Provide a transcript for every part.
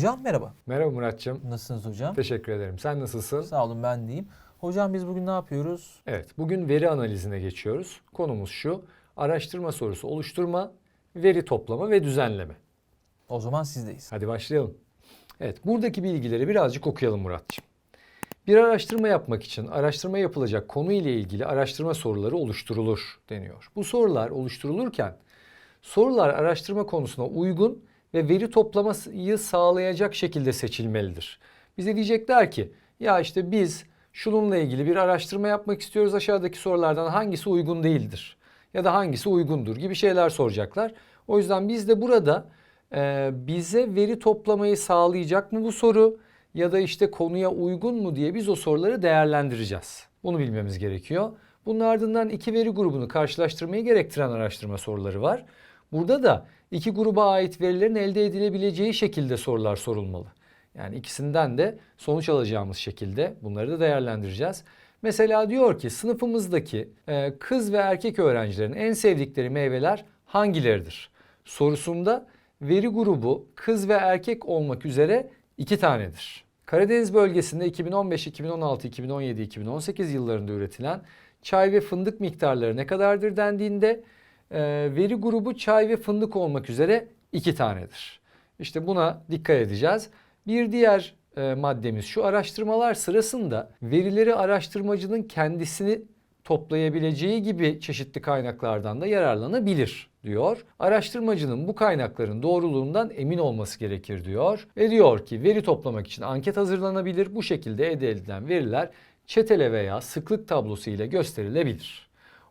Hocam merhaba. Merhaba Muratçım. Nasılsınız hocam? Teşekkür ederim. Sen nasılsın? Sağ olun ben deyim. Hocam biz bugün ne yapıyoruz? Evet, bugün veri analizine geçiyoruz. Konumuz şu. Araştırma sorusu oluşturma, veri toplama ve düzenleme. O zaman sizdeyiz. Hadi başlayalım. Evet, buradaki bilgileri birazcık okuyalım Muratçım. Bir araştırma yapmak için araştırma yapılacak konu ile ilgili araştırma soruları oluşturulur deniyor. Bu sorular oluşturulurken sorular araştırma konusuna uygun ve veri toplamayı sağlayacak şekilde seçilmelidir. Bize diyecekler ki ya işte biz şununla ilgili bir araştırma yapmak istiyoruz aşağıdaki sorulardan hangisi uygun değildir ya da hangisi uygundur gibi şeyler soracaklar. O yüzden biz de burada e, bize veri toplamayı sağlayacak mı bu soru ya da işte konuya uygun mu diye biz o soruları değerlendireceğiz. Bunu bilmemiz gerekiyor. Bunun ardından iki veri grubunu karşılaştırmayı gerektiren araştırma soruları var. Burada da iki gruba ait verilerin elde edilebileceği şekilde sorular sorulmalı. Yani ikisinden de sonuç alacağımız şekilde bunları da değerlendireceğiz. Mesela diyor ki sınıfımızdaki e, kız ve erkek öğrencilerin en sevdikleri meyveler hangileridir? Sorusunda veri grubu kız ve erkek olmak üzere iki tanedir. Karadeniz bölgesinde 2015, 2016, 2017, 2018 yıllarında üretilen çay ve fındık miktarları ne kadardır dendiğinde veri grubu çay ve fındık olmak üzere iki tanedir. İşte buna dikkat edeceğiz. Bir diğer e, maddemiz şu araştırmalar sırasında verileri araştırmacının kendisini toplayabileceği gibi çeşitli kaynaklardan da yararlanabilir diyor. Araştırmacının bu kaynakların doğruluğundan emin olması gerekir diyor. Ve diyor ki veri toplamak için anket hazırlanabilir. Bu şekilde elde edilen veriler çetele veya sıklık tablosu ile gösterilebilir.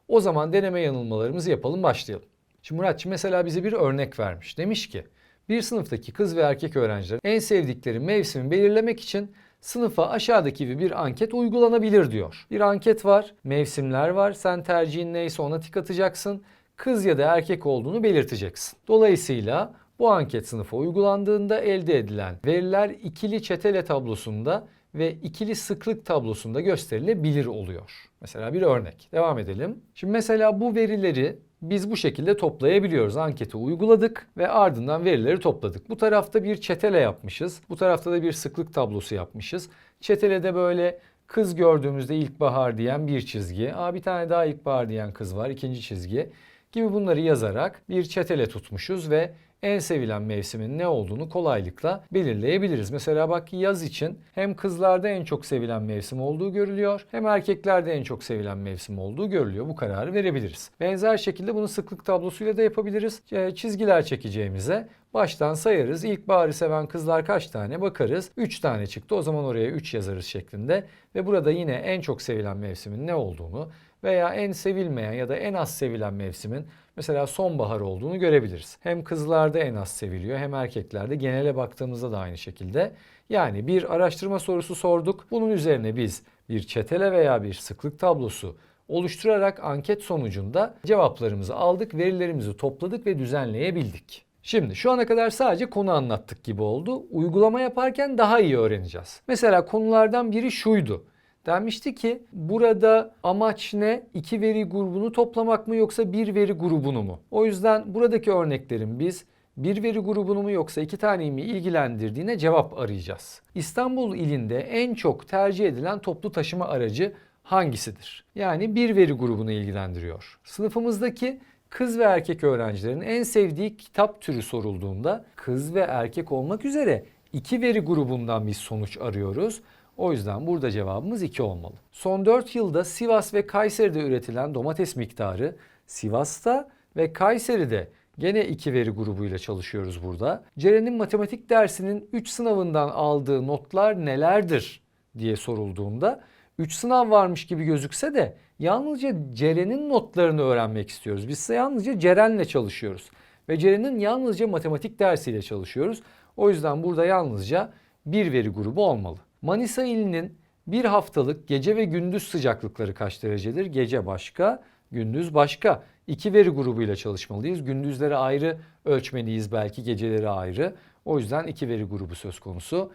O zaman deneme yanılmalarımızı yapalım başlayalım. Şimdi Muratçı mesela bize bir örnek vermiş. Demiş ki bir sınıftaki kız ve erkek öğrencilerin en sevdikleri mevsimi belirlemek için sınıfa aşağıdaki gibi bir anket uygulanabilir diyor. Bir anket var, mevsimler var. Sen tercihin neyse ona tik atacaksın. Kız ya da erkek olduğunu belirteceksin. Dolayısıyla bu anket sınıfa uygulandığında elde edilen veriler ikili çetele tablosunda ve ikili sıklık tablosunda gösterilebilir oluyor. Mesela bir örnek. Devam edelim. Şimdi mesela bu verileri biz bu şekilde toplayabiliyoruz. Anketi uyguladık ve ardından verileri topladık. Bu tarafta bir çetele yapmışız. Bu tarafta da bir sıklık tablosu yapmışız. Çetelede böyle kız gördüğümüzde ilkbahar diyen bir çizgi. Aa bir tane daha ilkbahar diyen kız var ikinci çizgi gibi bunları yazarak bir çetele tutmuşuz ve en sevilen mevsimin ne olduğunu kolaylıkla belirleyebiliriz. Mesela bak yaz için hem kızlarda en çok sevilen mevsim olduğu görülüyor hem erkeklerde en çok sevilen mevsim olduğu görülüyor. Bu kararı verebiliriz. Benzer şekilde bunu sıklık tablosuyla da yapabiliriz. E, Çizgiler çekeceğimize baştan sayarız. İlkbaharı seven kızlar kaç tane bakarız. 3 tane çıktı. O zaman oraya 3 yazarız şeklinde ve burada yine en çok sevilen mevsimin ne olduğunu veya en sevilmeyen ya da en az sevilen mevsimin mesela sonbahar olduğunu görebiliriz. Hem kızlarda en az seviliyor hem erkeklerde genele baktığımızda da aynı şekilde. Yani bir araştırma sorusu sorduk. Bunun üzerine biz bir çetele veya bir sıklık tablosu oluşturarak anket sonucunda cevaplarımızı aldık, verilerimizi topladık ve düzenleyebildik. Şimdi şu ana kadar sadece konu anlattık gibi oldu. Uygulama yaparken daha iyi öğreneceğiz. Mesela konulardan biri şuydu. Denmişti ki burada amaç ne? İki veri grubunu toplamak mı yoksa bir veri grubunu mu? O yüzden buradaki örneklerin biz bir veri grubunu mu yoksa iki taneyi mi ilgilendirdiğine cevap arayacağız. İstanbul ilinde en çok tercih edilen toplu taşıma aracı hangisidir? Yani bir veri grubunu ilgilendiriyor. Sınıfımızdaki kız ve erkek öğrencilerin en sevdiği kitap türü sorulduğunda kız ve erkek olmak üzere iki veri grubundan bir sonuç arıyoruz. O yüzden burada cevabımız 2 olmalı. Son 4 yılda Sivas ve Kayseri'de üretilen domates miktarı Sivas'ta ve Kayseri'de gene iki veri grubuyla çalışıyoruz burada. Ceren'in matematik dersinin 3 sınavından aldığı notlar nelerdir diye sorulduğunda 3 sınav varmış gibi gözükse de yalnızca Ceren'in notlarını öğrenmek istiyoruz. Biz yalnızca Ceren'le çalışıyoruz. Ve Ceren'in yalnızca matematik dersiyle çalışıyoruz. O yüzden burada yalnızca bir veri grubu olmalı. Manisa ilinin bir haftalık gece ve gündüz sıcaklıkları kaç derecedir? Gece başka, gündüz başka. İki veri grubuyla çalışmalıyız. Gündüzleri ayrı ölçmeliyiz belki geceleri ayrı. O yüzden iki veri grubu söz konusu.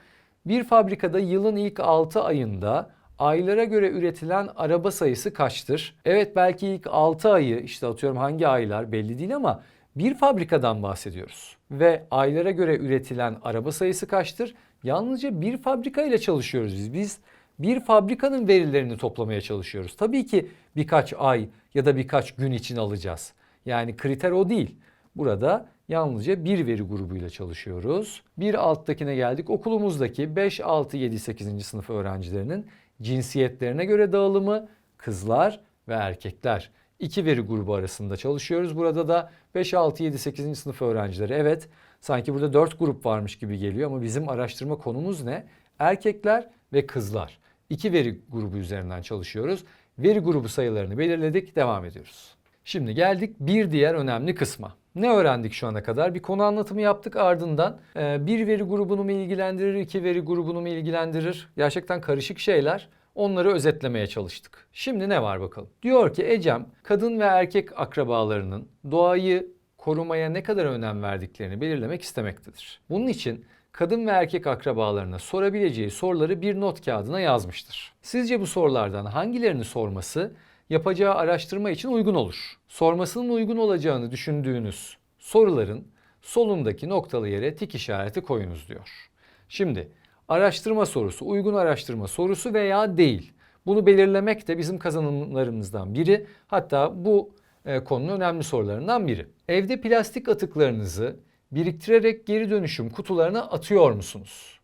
Bir fabrikada yılın ilk 6 ayında aylara göre üretilen araba sayısı kaçtır? Evet belki ilk 6 ayı işte atıyorum hangi aylar belli değil ama Bir fabrikadan bahsediyoruz ve aylara göre üretilen araba sayısı kaçtır? Yalnızca bir fabrika ile çalışıyoruz biz. Biz bir fabrikanın verilerini toplamaya çalışıyoruz. Tabii ki birkaç ay ya da birkaç gün için alacağız. Yani kriter o değil. Burada yalnızca bir veri grubuyla çalışıyoruz. Bir alttakine geldik. Okulumuzdaki 5, 6, 7, 8. sınıf öğrencilerinin cinsiyetlerine göre dağılımı kızlar ve erkekler. İki veri grubu arasında çalışıyoruz. Burada da 5, 6, 7, 8. sınıf öğrencileri. Evet sanki burada 4 grup varmış gibi geliyor ama bizim araştırma konumuz ne? Erkekler ve kızlar. İki veri grubu üzerinden çalışıyoruz. Veri grubu sayılarını belirledik, devam ediyoruz. Şimdi geldik bir diğer önemli kısma. Ne öğrendik şu ana kadar? Bir konu anlatımı yaptık ardından e, bir veri grubunu mu ilgilendirir, iki veri grubunu mu ilgilendirir? Gerçekten karışık şeyler. Onları özetlemeye çalıştık. Şimdi ne var bakalım? Diyor ki Ecem kadın ve erkek akrabalarının doğayı korumaya ne kadar önem verdiklerini belirlemek istemektedir. Bunun için kadın ve erkek akrabalarına sorabileceği soruları bir not kağıdına yazmıştır. Sizce bu sorulardan hangilerini sorması yapacağı araştırma için uygun olur? Sormasının uygun olacağını düşündüğünüz soruların solundaki noktalı yere tik işareti koyunuz diyor. Şimdi araştırma sorusu, uygun araştırma sorusu veya değil. Bunu belirlemek de bizim kazanımlarımızdan biri. Hatta bu e, konunun önemli sorularından biri. Evde plastik atıklarınızı biriktirerek geri dönüşüm kutularına atıyor musunuz?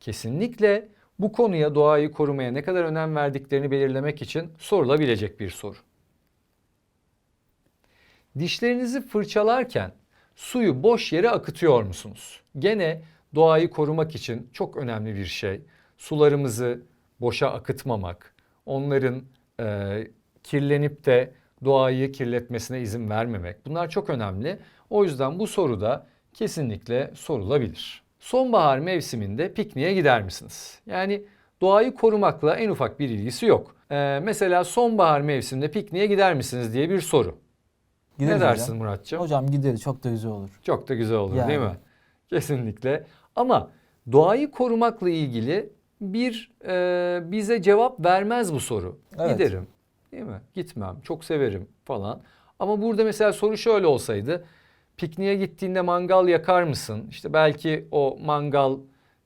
Kesinlikle bu konuya doğayı korumaya ne kadar önem verdiklerini belirlemek için sorulabilecek bir soru. Dişlerinizi fırçalarken suyu boş yere akıtıyor musunuz? Gene doğayı korumak için çok önemli bir şey. Sularımızı boşa akıtmamak, onların e, kirlenip de doğayı kirletmesine izin vermemek. Bunlar çok önemli. O yüzden bu soru da kesinlikle sorulabilir. Sonbahar mevsiminde pikniğe gider misiniz? Yani doğayı korumakla en ufak bir ilgisi yok. Ee, mesela sonbahar mevsiminde pikniğe gider misiniz diye bir soru. Gideriz ne dersin hocam. Muratcığım? Hocam gideriz çok da güzel olur. Çok da güzel olur Yani. değil mi? Kesinlikle. Ama doğayı korumakla ilgili bir e, bize cevap vermez bu soru. Evet. Giderim. Değil mi? Gitmem. Çok severim falan. Ama burada mesela soru şöyle olsaydı. Pikniğe gittiğinde mangal yakar mısın? İşte belki o mangal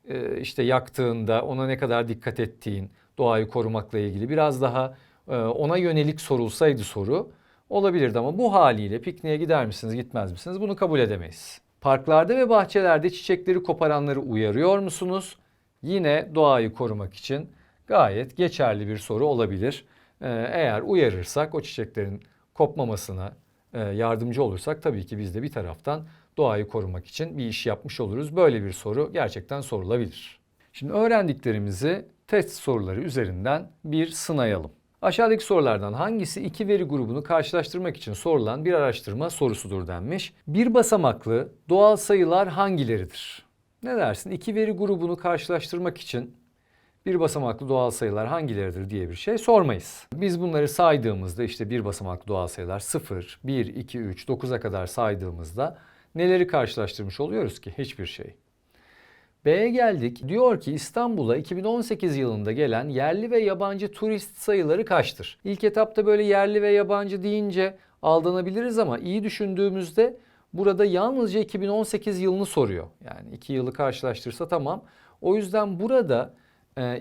e, işte yaktığında ona ne kadar dikkat ettiğin, doğayı korumakla ilgili biraz daha e, ona yönelik sorulsaydı soru olabilirdi ama bu haliyle pikniğe gider misiniz, gitmez misiniz? Bunu kabul edemeyiz. Parklarda ve bahçelerde çiçekleri koparanları uyarıyor musunuz? Yine doğayı korumak için gayet geçerli bir soru olabilir. Ee, Eğer uyarırsak o çiçeklerin kopmamasına e, yardımcı olursak tabii ki biz de bir taraftan doğayı korumak için bir iş yapmış oluruz. Böyle bir soru gerçekten sorulabilir. Şimdi öğrendiklerimizi test soruları üzerinden bir sınayalım. Aşağıdaki sorulardan hangisi iki veri grubunu karşılaştırmak için sorulan bir araştırma sorusudur denmiş. Bir basamaklı doğal sayılar hangileridir? Ne dersin? İki veri grubunu karşılaştırmak için bir basamaklı doğal sayılar hangileridir diye bir şey sormayız. Biz bunları saydığımızda işte bir basamaklı doğal sayılar 0, 1, 2, 3, 9'a kadar saydığımızda neleri karşılaştırmış oluyoruz ki? Hiçbir şey. B'ye geldik. Diyor ki İstanbul'a 2018 yılında gelen yerli ve yabancı turist sayıları kaçtır? İlk etapta böyle yerli ve yabancı deyince aldanabiliriz ama iyi düşündüğümüzde burada yalnızca 2018 yılını soruyor. Yani iki yılı karşılaştırsa tamam. O yüzden burada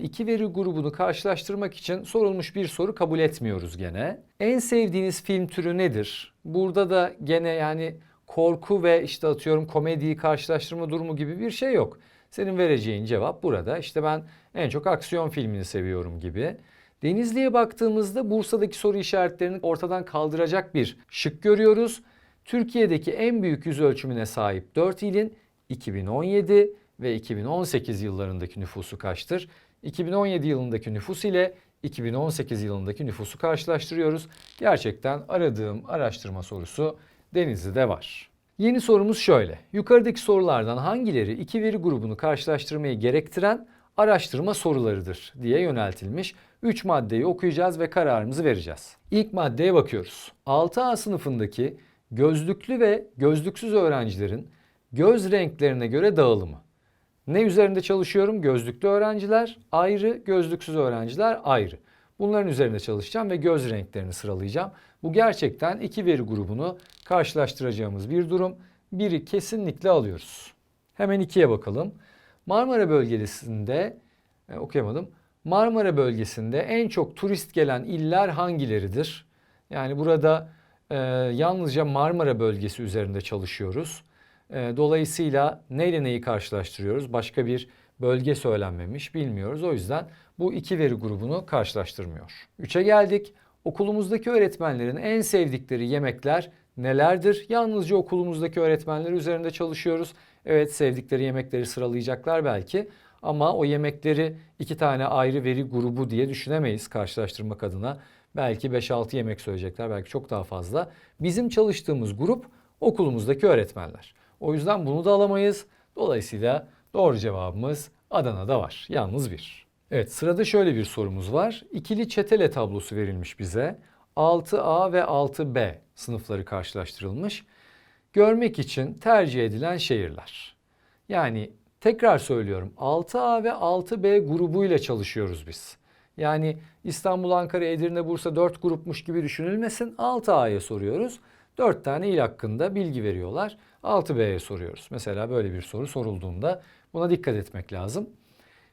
iki veri grubunu karşılaştırmak için sorulmuş bir soru kabul etmiyoruz gene. En sevdiğiniz film türü nedir? Burada da gene yani korku ve işte atıyorum komediyi karşılaştırma durumu gibi bir şey yok. Senin vereceğin cevap burada. İşte ben en çok aksiyon filmini seviyorum gibi. Denizli'ye baktığımızda Bursa'daki soru işaretlerini ortadan kaldıracak bir şık görüyoruz. Türkiye'deki en büyük yüz ölçümüne sahip 4 ilin 2017 ve 2018 yıllarındaki nüfusu kaçtır? 2017 yılındaki nüfus ile 2018 yılındaki nüfusu karşılaştırıyoruz. Gerçekten aradığım araştırma sorusu Denizli'de var. Yeni sorumuz şöyle. Yukarıdaki sorulardan hangileri iki veri grubunu karşılaştırmayı gerektiren araştırma sorularıdır diye yöneltilmiş. 3 maddeyi okuyacağız ve kararımızı vereceğiz. İlk maddeye bakıyoruz. 6A sınıfındaki gözlüklü ve gözlüksüz öğrencilerin göz renklerine göre dağılımı. Ne üzerinde çalışıyorum? Gözlüklü öğrenciler ayrı, gözlüksüz öğrenciler ayrı. Bunların üzerinde çalışacağım ve göz renklerini sıralayacağım. Bu gerçekten iki veri grubunu karşılaştıracağımız bir durum. Biri kesinlikle alıyoruz. Hemen ikiye bakalım. Marmara bölgesinde e, okuyamadım. Marmara bölgesinde en çok turist gelen iller hangileridir? Yani burada e, yalnızca Marmara bölgesi üzerinde çalışıyoruz. E, dolayısıyla neyle neyi karşılaştırıyoruz? Başka bir bölge söylenmemiş bilmiyoruz. O yüzden bu iki veri grubunu karşılaştırmıyor. Üçe geldik. Okulumuzdaki öğretmenlerin en sevdikleri yemekler nelerdir? Yalnızca okulumuzdaki öğretmenler üzerinde çalışıyoruz. Evet sevdikleri yemekleri sıralayacaklar belki ama o yemekleri iki tane ayrı veri grubu diye düşünemeyiz karşılaştırmak adına. Belki 5-6 yemek söyleyecekler belki çok daha fazla. Bizim çalıştığımız grup okulumuzdaki öğretmenler. O yüzden bunu da alamayız. Dolayısıyla doğru cevabımız Adana'da var. Yalnız bir. Evet sırada şöyle bir sorumuz var. İkili çetele tablosu verilmiş bize. 6A ve 6B sınıfları karşılaştırılmış. Görmek için tercih edilen şehirler. Yani tekrar söylüyorum 6A ve 6B grubuyla çalışıyoruz biz. Yani İstanbul, Ankara, Edirne, Bursa 4 grupmuş gibi düşünülmesin. 6A'ya soruyoruz. 4 tane il hakkında bilgi veriyorlar. 6B'ye soruyoruz. Mesela böyle bir soru sorulduğunda buna dikkat etmek lazım.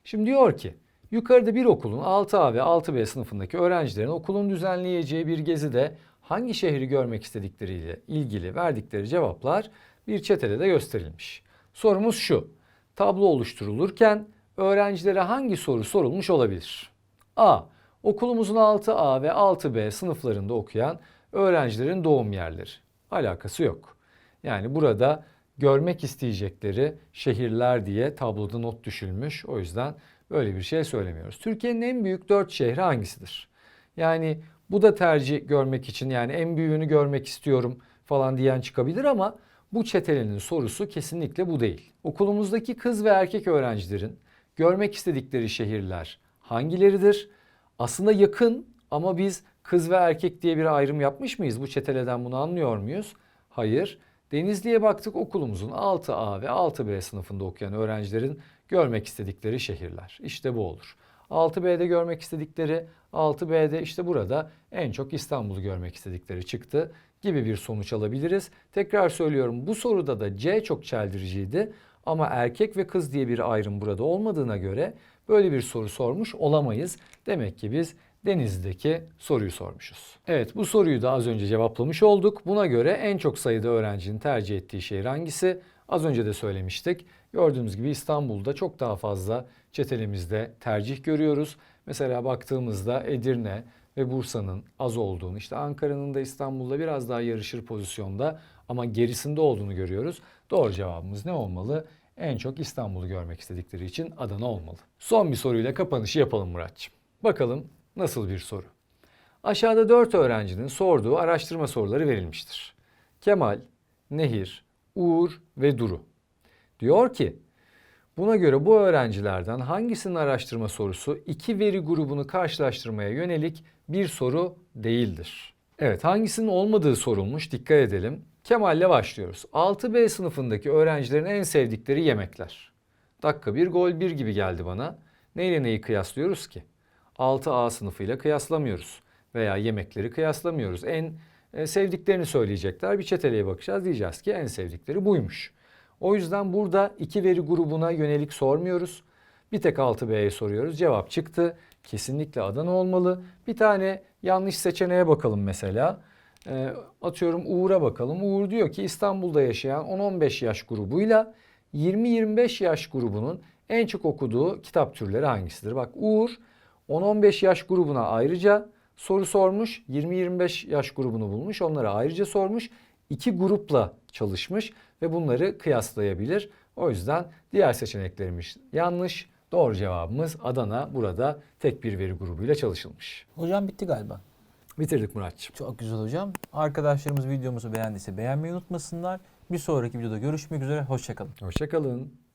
Şimdi diyor ki yukarıda bir okulun 6A ve 6B sınıfındaki öğrencilerin okulun düzenleyeceği bir gezide hangi şehri görmek istedikleriyle ilgili verdikleri cevaplar bir çetelede gösterilmiş. Sorumuz şu. Tablo oluşturulurken öğrencilere hangi soru sorulmuş olabilir? A. Okulumuzun 6A ve 6B sınıflarında okuyan öğrencilerin doğum yerleri. Alakası yok. Yani burada görmek isteyecekleri şehirler diye tabloda not düşülmüş. O yüzden böyle bir şey söylemiyoruz. Türkiye'nin en büyük 4 şehri hangisidir? Yani bu da tercih görmek için yani en büyüğünü görmek istiyorum falan diyen çıkabilir ama bu çetelenin sorusu kesinlikle bu değil. Okulumuzdaki kız ve erkek öğrencilerin görmek istedikleri şehirler hangileridir? Aslında yakın ama biz kız ve erkek diye bir ayrım yapmış mıyız? Bu çeteleden bunu anlıyor muyuz? Hayır. Denizli'ye baktık okulumuzun 6A ve 6B sınıfında okuyan öğrencilerin görmek istedikleri şehirler. İşte bu olur. 6B'de görmek istedikleri, 6B'de işte burada en çok İstanbul'u görmek istedikleri çıktı gibi bir sonuç alabiliriz. Tekrar söylüyorum bu soruda da C çok çeldiriciydi ama erkek ve kız diye bir ayrım burada olmadığına göre böyle bir soru sormuş olamayız. Demek ki biz Denizli'deki soruyu sormuşuz. Evet bu soruyu da az önce cevaplamış olduk. Buna göre en çok sayıda öğrencinin tercih ettiği şehir hangisi? Az önce de söylemiştik. Gördüğümüz gibi İstanbul'da çok daha fazla çetelemizde tercih görüyoruz. Mesela baktığımızda Edirne ve Bursa'nın az olduğunu, işte Ankara'nın da İstanbul'da biraz daha yarışır pozisyonda ama gerisinde olduğunu görüyoruz. Doğru cevabımız ne olmalı? En çok İstanbul'u görmek istedikleri için Adana olmalı. Son bir soruyla kapanışı yapalım Muratçım. Bakalım nasıl bir soru? Aşağıda 4 öğrencinin sorduğu araştırma soruları verilmiştir. Kemal, Nehir, Uğur ve Duru. Diyor ki buna göre bu öğrencilerden hangisinin araştırma sorusu iki veri grubunu karşılaştırmaya yönelik bir soru değildir? Evet hangisinin olmadığı sorulmuş dikkat edelim. Kemal'le başlıyoruz. 6B sınıfındaki öğrencilerin en sevdikleri yemekler. Dakika bir gol bir gibi geldi bana. Neyle neyi kıyaslıyoruz ki? 6A sınıfıyla kıyaslamıyoruz veya yemekleri kıyaslamıyoruz. En e, sevdiklerini söyleyecekler. Bir çeteleye bakacağız. Diyeceğiz ki en sevdikleri buymuş. O yüzden burada iki veri grubuna yönelik sormuyoruz. Bir tek 6B'ye soruyoruz. Cevap çıktı. Kesinlikle Adana olmalı. Bir tane yanlış seçeneğe bakalım mesela. E, atıyorum Uğur'a bakalım. Uğur diyor ki İstanbul'da yaşayan 10-15 yaş grubuyla 20-25 yaş grubunun en çok okuduğu kitap türleri hangisidir? Bak Uğur 10-15 yaş grubuna ayrıca soru sormuş. 20-25 yaş grubunu bulmuş. Onlara ayrıca sormuş. İki grupla çalışmış ve bunları kıyaslayabilir. O yüzden diğer seçeneklerimiz yanlış. Doğru cevabımız Adana. Burada tek bir veri grubuyla çalışılmış. Hocam bitti galiba. Bitirdik Muratçım. Çok güzel hocam. Arkadaşlarımız videomuzu beğendiyse beğenmeyi unutmasınlar. Bir sonraki videoda görüşmek üzere. Hoşçakalın. Hoşçakalın.